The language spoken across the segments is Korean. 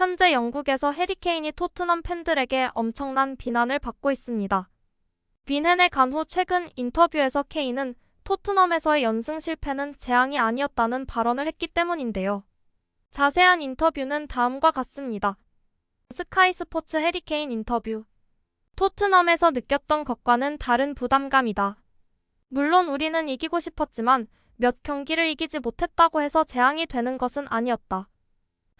현재 영국에서 해리케인이 토트넘 팬들에게 엄청난 비난을 받고 있습니다. 빈헨에 간 후 최근 인터뷰에서 케인은 토트넘에서의 연승 실패는 재앙이 아니었다는 발언을 했기 때문인데요. 자세한 인터뷰는 다음과 같습니다. 스카이 스포츠 해리케인 인터뷰. 토트넘에서 느꼈던 것과는 다른 부담감이다. 물론 우리는 이기고 싶었지만 몇 경기를 이기지 못했다고 해서 재앙이 되는 것은 아니었다.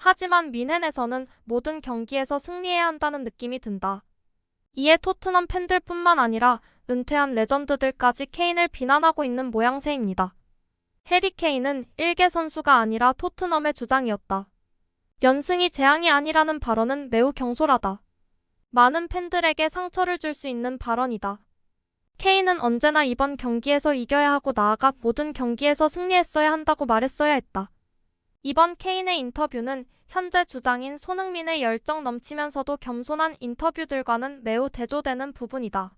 하지만 미넨에서는 모든 경기에서 승리해야 한다는 느낌이 든다. 이에 토트넘 팬들뿐만 아니라 은퇴한 레전드들까지 케인을 비난하고 있는 모양새입니다. 해리 케인은 일개 선수가 아니라 토트넘의 주장이었다. 연승이 재앙이 아니라는 발언은 매우 경솔하다. 많은 팬들에게 상처를 줄 수 있는 발언이다. 케인은 언제나 이번 경기에서 이겨야 하고 나아가 모든 경기에서 승리했어야 한다고 말했어야 했다. 이번 케인의 인터뷰는 현재 주장인 손흥민의 열정 넘치면서도 겸손한 인터뷰들과는 매우 대조되는 부분이다.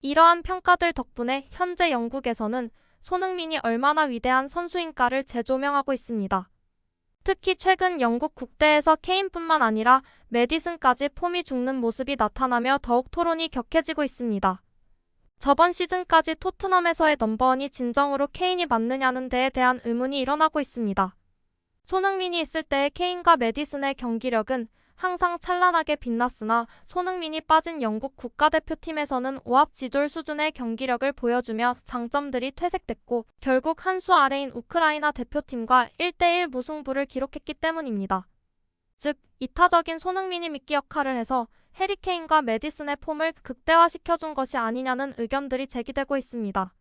이러한 평가들 덕분에 현재 영국에서는 손흥민이 얼마나 위대한 선수인가를 재조명하고 있습니다. 특히 최근 영국 국대에서 케인뿐만 아니라 메디슨까지 폼이 죽는 모습이 나타나며 더욱 토론이 격해지고 있습니다. 저번 시즌까지 토트넘에서의 넘버원이 진정으로 케인이 맞느냐는 데에 대한 의문이 일어나고 있습니다. 손흥민이 있을 때의 케인과 메디슨의 경기력은 항상 찬란하게 빛났으나 손흥민이 빠진 영국 국가대표팀에서는 오합지졸 수준의 경기력을 보여주며 장점들이 퇴색됐고 결국 한 수 아래인 우크라이나 대표팀과 1대1 무승부를 기록했기 때문입니다. 즉, 이타적인 손흥민이 미끼 역할을 해서 해리케인과 메디슨의 폼을 극대화시켜준 것이 아니냐는 의견들이 제기되고 있습니다.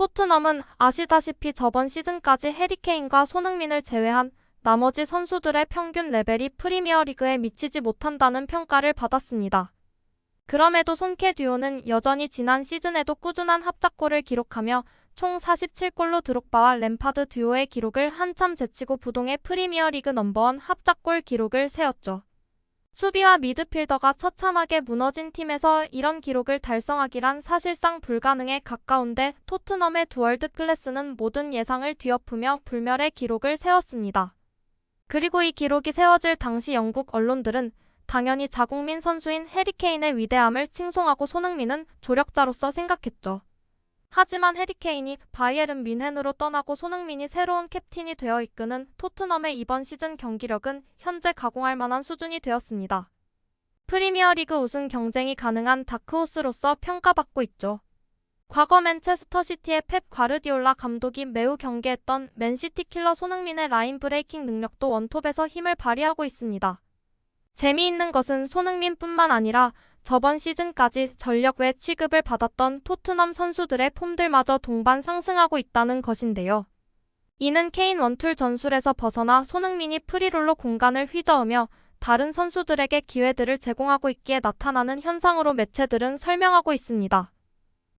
토트넘은 아시다시피 저번 시즌까지 해리케인과 손흥민을 제외한 나머지 선수들의 평균 레벨이 프리미어리그에 미치지 못한다는 평가를 받았습니다. 그럼에도 손케 듀오는 여전히 지난 시즌에도 꾸준한 합작골을 기록하며 총 47골로 드록바와 램파드 듀오의 기록을 한참 제치고 부동의 프리미어리그 넘버원 합작골 기록을 세웠죠. 수비와 미드필더가 처참하게 무너진 팀에서 이런 기록을 달성하기란 사실상 불가능에 가까운데 토트넘의 두 월드 클래스는 모든 예상을 뒤엎으며 불멸의 기록을 세웠습니다. 그리고 이 기록이 세워질 당시 영국 언론들은 당연히 자국민 선수인 해리케인의 위대함을 칭송하고 손흥민은 조력자로서 생각했죠. 하지만 해리케인이 바이에른 뮌헨으로 떠나고 손흥민이 새로운 캡틴이 되어 이끄는 토트넘의 이번 시즌 경기력은 현재 가공할 만한 수준이 되었습니다. 프리미어리그 우승 경쟁이 가능한 다크호스로서 평가받고 있죠. 과거 맨체스터 시티의 펩 과르디올라 감독이 매우 경계했던 맨시티 킬러 손흥민의 라인 브레이킹 능력도 원톱에서 힘을 발휘하고 있습니다. 재미있는 것은 손흥민뿐만 아니라 저번 시즌까지 전력 외 취급을 받았던 토트넘 선수들의 폼들마저 동반 상승하고 있다는 것인데요. 이는 케인 원툴 전술에서 벗어나 손흥민이 프리롤로 공간을 휘저으며 다른 선수들에게 기회들을 제공하고 있기에 나타나는 현상으로 매체들은 설명하고 있습니다.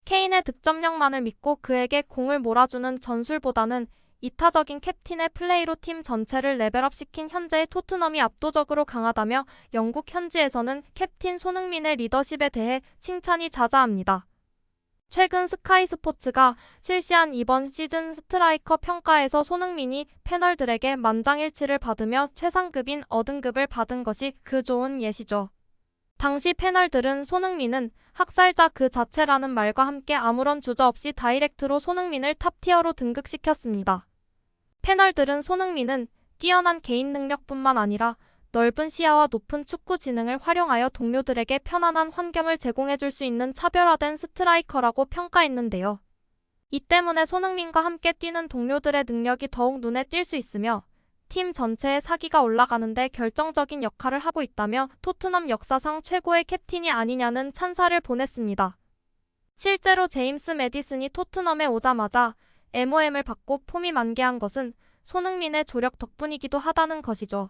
케인의 득점력만을 믿고 그에게 공을 몰아주는 전술보다는 이타적인 캡틴의 플레이로 팀 전체를 레벨업시킨 현재의 토트넘이 압도적으로 강하다며 영국 현지에서는 캡틴 손흥민의 리더십에 대해 칭찬이 자자합니다. 최근 스카이 스포츠가 실시한 이번 시즌 스트라이커 평가에서 손흥민이 패널들에게 만장일치를 받으며 최상급인 어등급을 받은 것이 그 좋은 예시죠. 당시 패널들은 손흥민은 학살자 그 자체라는 말과 함께 아무런 주저 없이 다이렉트로 손흥민을 탑티어로 등극시켰습니다. 패널들은 손흥민은 뛰어난 개인 능력뿐만 아니라 넓은 시야와 높은 축구 지능을 활용하여 동료들에게 편안한 환경을 제공해줄 수 있는 차별화된 스트라이커라고 평가했는데요. 이 때문에 손흥민과 함께 뛰는 동료들의 능력이 더욱 눈에 띌 수 있으며 팀 전체의 사기가 올라가는데 결정적인 역할을 하고 있다며 토트넘 역사상 최고의 캡틴이 아니냐는 찬사를 보냈습니다. 실제로 제임스 메디슨이 토트넘에 오자마자 MOM을 받고 폼이 만개한 것은 손흥민의 조력 덕분이기도 하다는 것이죠.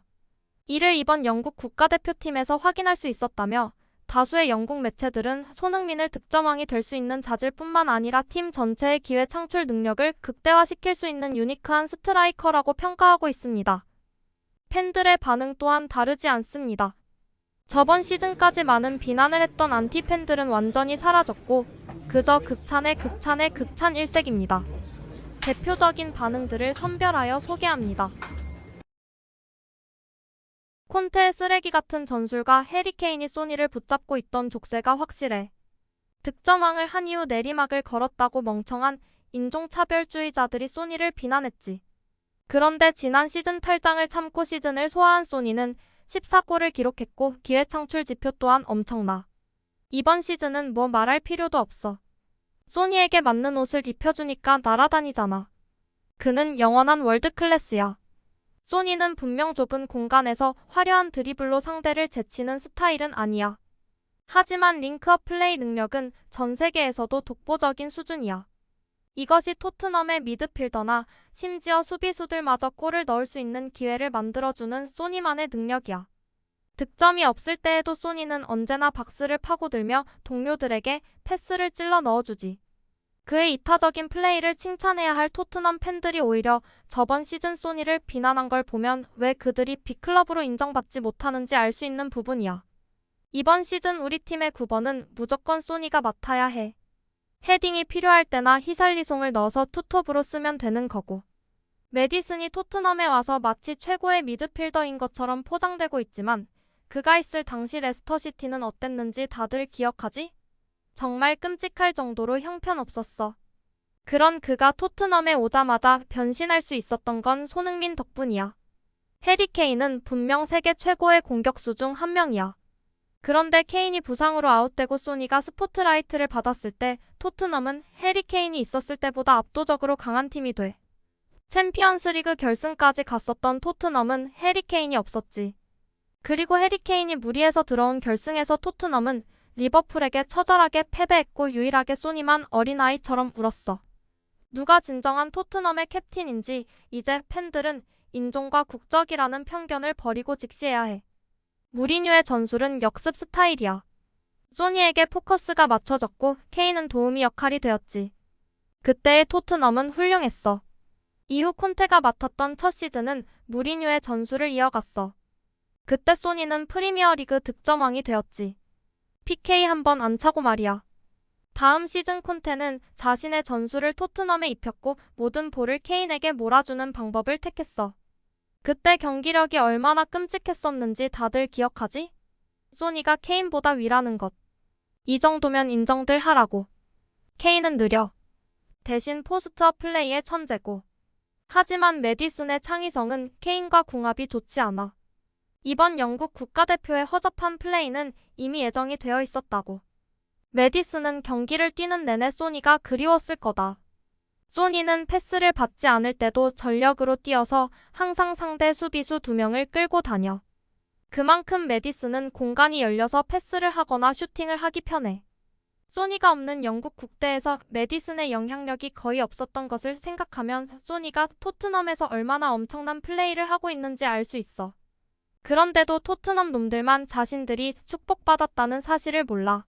이를 이번 영국 국가대표팀에서 확인할 수 있었다며 다수의 영국 매체들은 손흥민을 득점왕이 될 수 있는 자질뿐만 아니라 팀 전체의 기회 창출 능력을 극대화시킬 수 있는 유니크한 스트라이커라고 평가하고 있습니다. 팬들의 반응 또한 다르지 않습니다. 저번 시즌까지 많은 비난을 했던 안티 팬들은 완전히 사라졌고 그저 극찬의 극찬의 극찬 일색입니다. 대표적인 반응들을 선별하여 소개합니다. 콘테의 쓰레기 같은 전술과 해리케인이 소니를 붙잡고 있던 족쇄가 확실해. 득점왕을 한 이후 내리막을 걸었다고 멍청한 인종차별주의자들이 소니를 비난했지. 그런데 지난 시즌 탈장을 참고 시즌을 소화한 소니는 14골을 기록했고 기회 창출 지표 또한 엄청나. 이번 시즌은 뭐 말할 필요도 없어. 소니에게 맞는 옷을 입혀주니까 날아다니잖아. 그는 영원한 월드클래스야. 소니는 분명 좁은 공간에서 화려한 드리블로 상대를 제치는 스타일은 아니야. 하지만 링크업 플레이 능력은 전 세계에서도 독보적인 수준이야. 이것이 토트넘의 미드필더나 심지어 수비수들마저 골을 넣을 수 있는 기회를 만들어주는 소니만의 능력이야. 득점이 없을 때에도 소니는 언제나 박스를 파고들며 동료들에게 패스를 찔러 넣어주지. 그의 이타적인 플레이를 칭찬해야 할 토트넘 팬들이 오히려 저번 시즌 소니를 비난한 걸 보면 왜 그들이 B클럽으로 인정받지 못하는지 알 수 있는 부분이야. 이번 시즌 우리 팀의 9번은 무조건 소니가 맡아야 해. 헤딩이 필요할 때나 히살리송을 넣어서 투톱으로 쓰면 되는 거고. 메디슨이 토트넘에 와서 마치 최고의 미드필더인 것처럼 포장되고 있지만 그가 있을 당시 레스터시티는 어땠는지 다들 기억하지? 정말 끔찍할 정도로 형편없었어. 그런 그가 토트넘에 오자마자 변신할 수 있었던 건 손흥민 덕분이야. 해리 케인은 분명 세계 최고의 공격수 중 한 명이야. 그런데 케인이 부상으로 아웃되고 소니가 스포트라이트를 받았을 때 토트넘은 해리 케인이 있었을 때보다 압도적으로 강한 팀이 돼. 챔피언스 리그 결승까지 갔었던 토트넘은 해리 케인이 없었지. 그리고 해리 케인이 무리해서 들어온 결승에서 토트넘은 리버풀에게 처절하게 패배했고 유일하게 소니만 어린아이처럼 울었어. 누가 진정한 토트넘의 캡틴인지 이제 팬들은 인종과 국적이라는 편견을 버리고 직시해야 해. 무리뉴의 전술은 역습 스타일이야. 소니에게 포커스가 맞춰졌고 케인은 도우미 역할이 되었지. 그때의 토트넘은 훌륭했어. 이후 콘테가 맡았던 첫 시즌은 무리뉴의 전술을 이어갔어. 그때 소니는 프리미어리그 득점왕이 되었지. PK 한 번 안 차고 말이야. 다음 시즌 콘테는 자신의 전술을 토트넘에 입혔고 모든 볼을 케인에게 몰아주는 방법을 택했어. 그때 경기력이 얼마나 끔찍했었는지 다들 기억하지? 소니가 케인보다 위라는 것. 이 정도면 인정들 하라고. 케인은 느려. 대신 포스트업 플레이의 천재고. 하지만 메디슨의 창의성은 케인과 궁합이 좋지 않아. 이번 영국 국가대표의 허접한 플레이는 이미 예정이 되어 있었다고. 메디슨은 경기를 뛰는 내내 소니가 그리웠을 거다. 소니는 패스를 받지 않을 때도 전력으로 뛰어서 항상 상대 수비수 두 명을 끌고 다녀. 그만큼 메디슨은 공간이 열려서 패스를 하거나 슈팅을 하기 편해. 소니가 없는 영국 국대에서 메디슨의 영향력이 거의 없었던 것을 생각하면 소니가 토트넘에서 얼마나 엄청난 플레이를 하고 있는지 알 수 있어. 그런데도 토트넘 놈들만 자신들이 축복받았다는 사실을 몰라.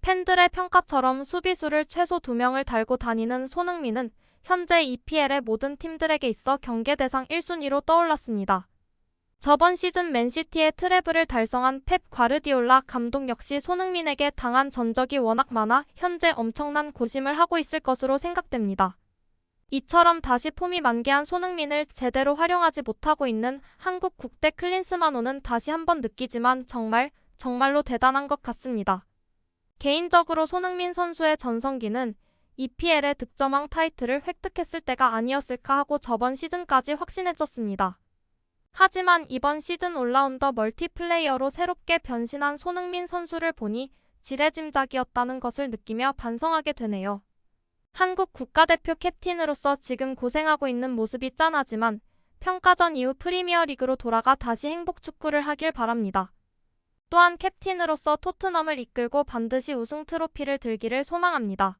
팬들의 평가처럼 수비수를 최소 2명을 달고 다니는 손흥민은 현재 EPL의 모든 팀들에게 있어 경계 대상 1순위로 떠올랐습니다. 저번 시즌 맨시티의 트래블을 달성한 펩 과르디올라 감독 역시 손흥민에게 당한 전적이 워낙 많아 현재 엄청난 고심을 하고 있을 것으로 생각됩니다. 이처럼 다시 폼이 만개한 손흥민을 제대로 활용하지 못하고 있는 한국 국대 클린스만호는 다시 한번 느끼지만 정말 정말로 대단한 것 같습니다. 개인적으로 손흥민 선수의 전성기는 EPL의 득점왕 타이틀을 획득했을 때가 아니었을까 하고 저번 시즌까지 확신했었습니다. 하지만 이번 시즌 올라운더 멀티플레이어로 새롭게 변신한 손흥민 선수를 보니 지레짐작이었다는 것을 느끼며 반성하게 되네요. 한국 국가대표 캡틴으로서 지금 고생하고 있는 모습이 짠하지만 평가전 이후 프리미어리그로 돌아가 다시 행복 축구를 하길 바랍니다. 또한 캡틴으로서 토트넘을 이끌고 반드시 우승 트로피를 들기를 소망합니다.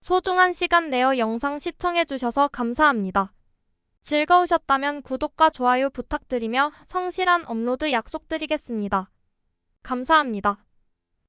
소중한 시간 내어 영상 시청해주셔서 감사합니다. 즐거우셨다면 구독과 좋아요 부탁드리며 성실한 업로드 약속드리겠습니다. 감사합니다.